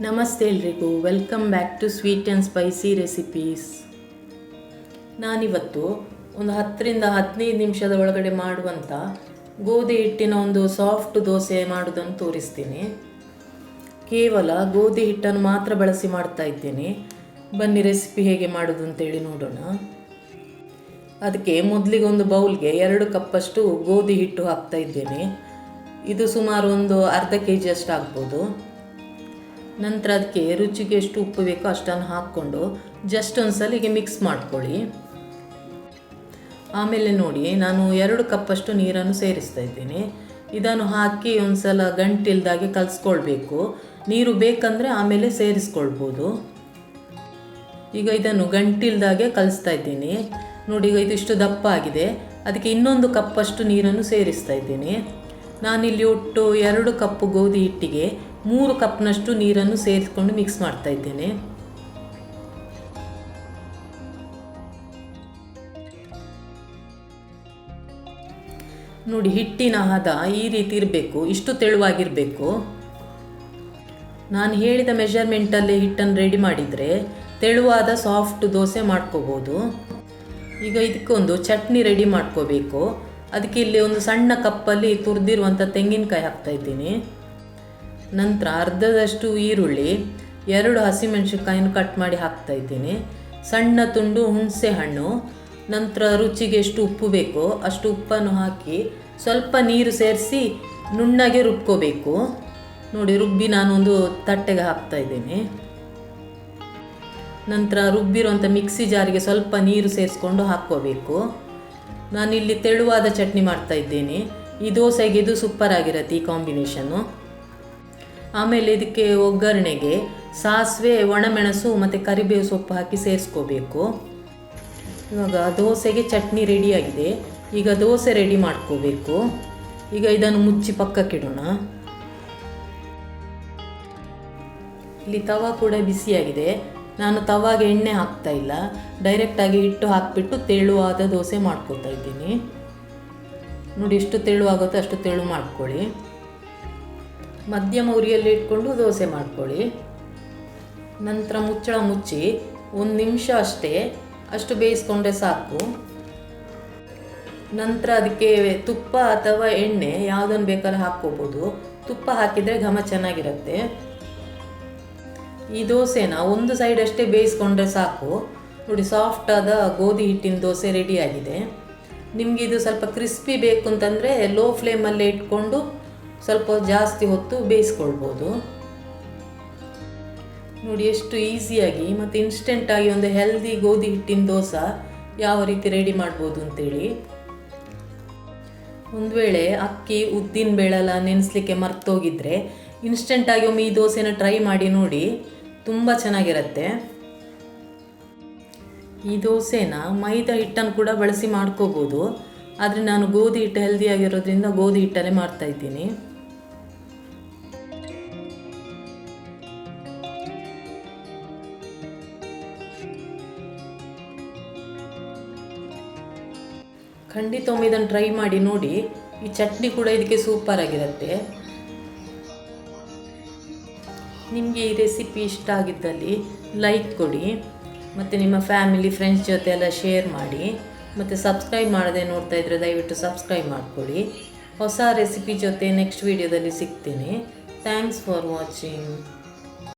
ನಮಸ್ತೆ ಎಲ್ರಿಗೂ. Welcome back to sweet and spicy recipes ನಾನಿವತ್ತು ಒಂದು ಹತ್ತರಿಂದ ಹದಿನೈದು ನಿಮಿಷದ ಒಳಗಡೆ ಮಾಡುವಂಥ ಗೋಧಿ ಹಿಟ್ಟಿನ ಒಂದು ಸಾಫ್ಟ್ ದೋಸೆ ಮಾಡೋದನ್ನು ತೋರಿಸ್ತೀನಿ. ಕೇವಲ ಗೋಧಿ ಹಿಟ್ಟನ್ನು ಮಾತ್ರ ಬಳಸಿ ಮಾಡ್ತಾ ಇದ್ದೇನೆ. ಬನ್ನಿ ರೆಸಿಪಿ ಹೇಗೆ ಮಾಡೋದು ಅಂತೇಳಿ ನೋಡೋಣ. ಅದಕ್ಕೆ ಮೊದಲಿಗೆ ಒಂದು ಬೌಲ್ಗೆ ಎರಡು ಕಪ್ಪಷ್ಟು ಗೋಧಿ ಹಿಟ್ಟು ಹಾಕ್ತಾ ಇದ್ದೇನೆ. ಇದು ಸುಮಾರು ಒಂದು ಅರ್ಧ ಕೆ ಜಿ ಅಷ್ಟು ಆಗ್ಬೋದು ನಂತರ ಅದಕ್ಕೆ ರುಚಿಗೆ ಎಷ್ಟು ಉಪ್ಪು ಬೇಕೋ ಅಷ್ಟನ್ನು ಹಾಕ್ಕೊಂಡು ಜಸ್ಟ್ ಒಂದು ಹೀಗೆ ಮಿಕ್ಸ್ ಮಾಡ್ಕೊಳ್ಳಿ. ಆಮೇಲೆ ನೋಡಿ, ನಾನು ಎರಡು ಕಪ್ಪಷ್ಟು ನೀರನ್ನು ಸೇರಿಸ್ತಾ ಇದ್ದೀನಿ. ಇದನ್ನು ಹಾಕಿ ಒಂದು ಸಲ ಗಂಟಿಲ್ದಾಗೆ ಕಲಿಸ್ಕೊಳ್ಬೇಕು. ನೀರು ಬೇಕಂದರೆ ಆಮೇಲೆ ಸೇರಿಸ್ಕೊಳ್ಬೋದು. ಈಗ ಇದನ್ನು ಗಂಟಿಲ್ದಾಗೆ ಕಲಿಸ್ತಾ ಇದ್ದೀನಿ. ನೋಡಿ, ಈಗ ಇದಿಷ್ಟು ದಪ್ಪ ಆಗಿದೆ. ಅದಕ್ಕೆ ಇನ್ನೊಂದು ಕಪ್ಪಷ್ಟು ನೀರನ್ನು ಸೇರಿಸ್ತಾ ಇದ್ದೀನಿ. ನಾನಿಲ್ಲಿ ಒಟ್ಟು ಎರಡು ಕಪ್ಪು ಗೋಧಿ ಹಿಟ್ಟಿಗೆ ಮೂರು ಕಪ್ನಷ್ಟು ನೀರನ್ನು ಸೇರಿಸ್ಕೊಂಡು ಮಿಕ್ಸ್ ಮಾಡ್ತಾ ಇದ್ದೇನೆ. ನೋಡಿ, ಹಿಟ್ಟಿನ ಹದ ಈ ರೀತಿ ಇರಬೇಕು, ಇಷ್ಟು ತೆಳುವಾಗಿರಬೇಕು. ನಾನು ಹೇಳಿದ ಮೆಷರ್ಮೆಂಟಲ್ಲಿ ಹಿಟ್ಟನ್ನು ರೆಡಿ ಮಾಡಿದರೆ ತೆಳುವಾದ ಸಾಫ್ಟ್ ದೋಸೆ ಮಾಡ್ಕೋಬೋದು. ಈಗ ಇದಕ್ಕೊಂದು ಚಟ್ನಿ ರೆಡಿ ಮಾಡ್ಕೋಬೇಕು. ಅದಕ್ಕೆ ಇಲ್ಲಿ ಒಂದು ಸಣ್ಣ ಕಪ್ಪಲ್ಲಿ ತುರಿದಿರುವಂಥ ತೆಂಗಿನಕಾಯಿ ಹಾಕ್ತಾ ಇದ್ದೀನಿ. ನಂತರ ಅರ್ಧದಷ್ಟು ಈರುಳ್ಳಿ, ಎರಡು ಹಸಿಮೆಣಸಿನ್ಕಾಯಿನ ಕಟ್ ಮಾಡಿ ಹಾಕ್ತಾ ಇದ್ದೀನಿ. ಸಣ್ಣ ತುಂಡು ಹುಣಸೆ ಹಣ್ಣು, ನಂತರ ರುಚಿಗೆ ಎಷ್ಟು ಉಪ್ಪು ಬೇಕೋ ಅಷ್ಟು ಉಪ್ಪನ್ನು ಹಾಕಿ ಸ್ವಲ್ಪ ನೀರು ಸೇರಿಸಿ ನುಣ್ಣಗೆ ರುಬ್ಕೋಬೇಕು. ನೋಡಿ, ರುಬ್ಬಿ ನಾನೊಂದು ತಟ್ಟೆಗೆ ಹಾಕ್ತಾ ಇದ್ದೀನಿ. ನಂತರ ರುಬ್ಬಿರುವಂಥ ಮಿಕ್ಸಿ ಜಾರಿಗೆ ಸ್ವಲ್ಪ ನೀರು ಸೇರಿಸ್ಕೊಂಡು ಹಾಕ್ಕೋಬೇಕು. ನಾನಿಲ್ಲಿ ತೆಳುವಾದ ಚಟ್ನಿ ಮಾಡ್ತಾ ಇದ್ದೀನಿ. ಈ ದೋಸೆಗೆ ಇದು ಸೂಪರ್ ಆಗಿರುತ್ತೆ ಈ ಕಾಂಬಿನೇಷನ್ನು. ಆಮೇಲೆ ಇದಕ್ಕೆ ಒಗ್ಗರಣೆಗೆ ಸಾಸಿವೆ, ಒಣಮೆಣಸು ಮತ್ತು ಕರಿಬೇವು ಸೊಪ್ಪು ಹಾಕಿ ಸೇರಿಸ್ಕೋಬೇಕು. ಇವಾಗ ದೋಸೆಗೆ ಚಟ್ನಿ ರೆಡಿಯಾಗಿದೆ. ಈಗ ದೋಸೆ ರೆಡಿ ಮಾಡ್ಕೋಬೇಕು. ಈಗ ಇದನ್ನು ಮುಚ್ಚಿ ಪಕ್ಕಕ್ಕಿಡೋಣ ಇಲ್ಲಿ ತವ ಕೂಡ ಬಿಸಿಯಾಗಿದೆ. ನಾನು ತವಾಗೆ ಎಣ್ಣೆ ಹಾಕ್ತಾ ಇಲ್ಲ. ಡೈರೆಕ್ಟಾಗಿ ಹಿಟ್ಟು ಹಾಕಿಬಿಟ್ಟು ತೆಳುವಾದ ದೋಸೆ ಮಾಡ್ಕೋತಾ ಇದ್ದೀನಿ. ನೋಡಿ ಎಷ್ಟು ತೆಳುವಾಗುತ್ತೋ ಅಷ್ಟು ತೆಳು ಮಾಡ್ಕೊಳ್ಳಿ. ಮಧ್ಯಮ ಉರಿಯಲ್ಲಿ ಇಟ್ಕೊಂಡು ದೋಸೆ ಮಾಡ್ಕೊಳ್ಳಿ. ನಂತರ ಮುಚ್ಚಳ ಮುಚ್ಚಿ ಒಂದು ನಿಮಿಷ ಅಷ್ಟೇ ಅಷ್ಟು ಬೇಯಿಸ್ಕೊಂಡ್ರೆ ಸಾಕು. ನಂತರ ಅದಕ್ಕೆ ತುಪ್ಪ ಅಥವಾ ಎಣ್ಣೆ ಯಾವುದನ್ನು ಬೇಕಾದ್ರೆ ಹಾಕ್ಕೋಬೋದು. ತುಪ್ಪ ಹಾಕಿದರೆ ಘಮ ಚೆನ್ನಾಗಿರುತ್ತೆ. ಈ ದೋಸೆನ ಒಂದು ಸೈಡ್ ಅಷ್ಟೇ ಬೇಯಿಸ್ಕೊಂಡ್ರೆ ಸಾಕು. ನೋಡಿ ಸಾಫ್ಟಾದ ಗೋಧಿ ಹಿಟ್ಟಿನ ದೋಸೆ ರೆಡಿಯಾಗಿದೆ ನಿಮಗೆ ಇದು ಸ್ವಲ್ಪ ಕ್ರಿಸ್ಪಿ ಬೇಕು ಅಂತಂದರೆ ಲೋ ಫ್ಲೇಮಲ್ಲೇ ಇಟ್ಕೊಂಡು ಸ್ವಲ್ಪ ಜಾಸ್ತಿ ಹೊತ್ತು ಬೇಯಿಸ್ಕೊಳ್ಬೋದು. ನೋಡಿ ಎಷ್ಟು ಈಸಿಯಾಗಿ ಮತ್ತು ಇನ್ಸ್ಟೆಂಟಾಗಿ ಒಂದು ಹೆಲ್ದಿ ಗೋಧಿ ಹಿಟ್ಟಿನ ದೋಸೆ ಯಾವ ರೀತಿ ರೆಡಿ ಮಾಡ್ಬೋದು ಅಂತೇಳಿ. ಒಂದು ವೇಳೆ ಅಕ್ಕಿ, ಉದ್ದಿನ ಬೇಳೆಲ್ಲ ನೆನೆಸ್ಲಿಕ್ಕೆ ಮರ್ತೋಗಿದ್ರೆ ಇನ್ಸ್ಟೆಂಟಾಗಿ ಒಮ್ಮೆ ಈ ದೋಸೆನ ಟ್ರೈ ಮಾಡಿ ನೋಡಿ ತುಂಬ ಚೆನ್ನಾಗಿರುತ್ತೆ. ಈ ದೋಸೆನ ಮೈದಾ ಹಿಟ್ಟನ್ನು ಕೂಡ ಬಳಸಿ ಮಾಡ್ಕೋಬೋದು. ಆದರೆ ನಾನು ಗೋಧಿ ಹಿಟ್ಟು ಹೆಲ್ದಿಯಾಗಿರೋದ್ರಿಂದ ಗೋಧಿ ಹಿಟ್ಟಲ್ಲೇ ಮಾಡ್ತಾ ಖಂಡಿತ ಒಮ್ಮೆ ಇದನ್ನು ಟ್ರೈ ಮಾಡಿ ನೋಡಿ. ಈ ಚಟ್ನಿ ಕೂಡ ಇದಕ್ಕೆ ಸೂಪರ್ ಆಗಿರುತ್ತೆ. ನಿಮಗೆ ಈ ರೆಸಿಪಿ ಇಷ್ಟ ಆಗಿದ್ದಲ್ಲಿ ಲೈಕ್ ಕೊಡಿ. ಮತ್ತು ನಿಮ್ಮ ಫ್ಯಾಮಿಲಿ ಫ್ರೆಂಡ್ಸ್ ಜೊತೆ ಎಲ್ಲ ಶೇರ್ ಮಾಡಿ. ಮತ್ತು ಸಬ್ಸ್ಕ್ರೈಬ್ ಮಾಡದೆ ನೋಡ್ತಾ ಇದ್ದರೆ ದಯವಿಟ್ಟು ಸಬ್ಸ್ಕ್ರೈಬ್ ಮಾಡ್ಕೊಳ್ಳಿ. ಹೊಸ ರೆಸಿಪಿ ಜೊತೆ ನೆಕ್ಸ್ಟ್ ವೀಡಿಯೋದಲ್ಲಿ ಸಿಗ್ತೀನಿ. Thanks for watching